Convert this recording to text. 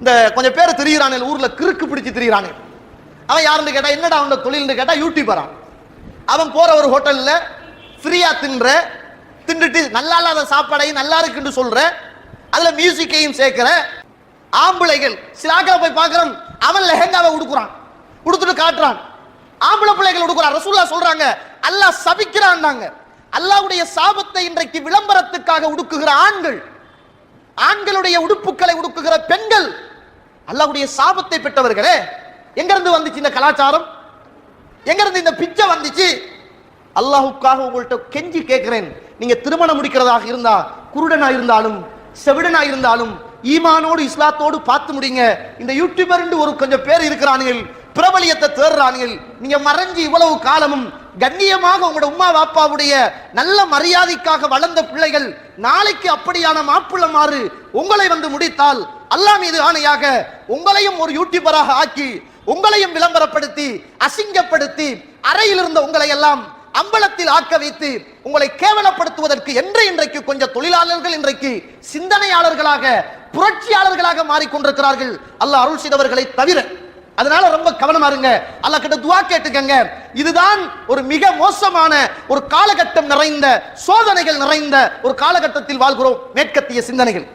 இந்த கொஞ்சம் பேர் தெரிகிறானே ஊர்ல கிறுக்கு பிடிச்சு தெரிகிறானே அவன் யாருன்னு கேட்டா என்னடா அவன் தொழில்னு கேட்டா யூடியூபரான் அவன் போற ஒரு ஹோட்டல்ல ஃப்ரீயா தின்ற தின்றுட்டு நல்லா இல்லாத சாப்பாடையும் நல்லா இருக்குன்னு சொல்ற அதுல மியூசிக்கையும் சேர்க்கிற ஆம்பளைகள். சிலாக்கா போய் பார்க்கறோம் அவன் லெஹங்காவை உடுக்குறான். உடுத்துட்டு காட்டுறான். ஆம்பளை பிள்ளைகள் உடுக்குறான். ரசூல்லா சொல்றாங்க அல்லாஹ் சபிக்கிறான்னாங்க. அல்லாவுடைய சாபத்தை இன்றைக்கு விளம்பரத்துக்காக உடுக்குகிற ஆண்கள் ஆண்களுடைய உடுப்புகளை உடுக்குகிற பெண்கள் அல்லாவுடைய சாபத்தை பெற்றவர்களே எங்கிருந்து வந்துச்சு இந்த கலாச்சாரம்? எங்கிருந்து இந்த பிச்சை வந்துச்சு? அல்லாஹுக்காக உங்கள்கிட்ட கெஞ்சி கேட்கிறேன். நீங்க திருமணம் முடிக்கிறதாக இருந்தா குருடனா இருந்தாலும் செவிடனா இருந்தாலும் ஈமானோடு இஸ்லாத்தோடு பார்த்து முடிங்க. இந்த யூடியூபர் ஒரு கொஞ்சம் பேர் இருக்கிறானுங்கள் பிரபலியத்தை தேடுறானுங்கள் நீங்க மறைஞ்சு இவ்வளவு காலமும் கண்ணியமாக உங்களோட உம்மா பாப்பாவுடைய நல்ல மரியாதைக்காக வளர்ந்த பிள்ளைகள் நாளைக்கு அப்படியான மாப்பிள்ள மாறு உங்களை வந்து முடித்தால் அல்லாஹ் மீது ஆணையாக உங்களையும் ஒரு யூடியூபராக ஆக்கி உங்களையும் விளம்பரப்படுத்தி அசிங்கப்படுத்தி அறையில் இருந்த உங்களை எல்லாம் அம்பலத்தில் ஆக்க வைத்து உங்களை கேவலப்படுத்துவதற்கு என்று இன்றைக்கு கொஞ்சம் தொழிலாளர்கள் இன்றைக்கு சிந்தனையாளர்களாக புரட்சியாளர்களாக மாறிக்கொண்டிருக்கிறார்கள். அல்லாஹ் அருள் செய்தவர்களை தவிர. அதனால ரொம்ப கவனமா இருங்க. அல்லாஹ் கிட்ட துவா கேட்டுக்கங்க. இதுதான் ஒரு மிக மோசமான ஒரு காலகட்டம் நிறைந்த சோதனைகள் நிறைந்த ஒரு காலகட்டத்தில் வாழ்கிறோம் மேற்கத்திய சிந்தனைகள்.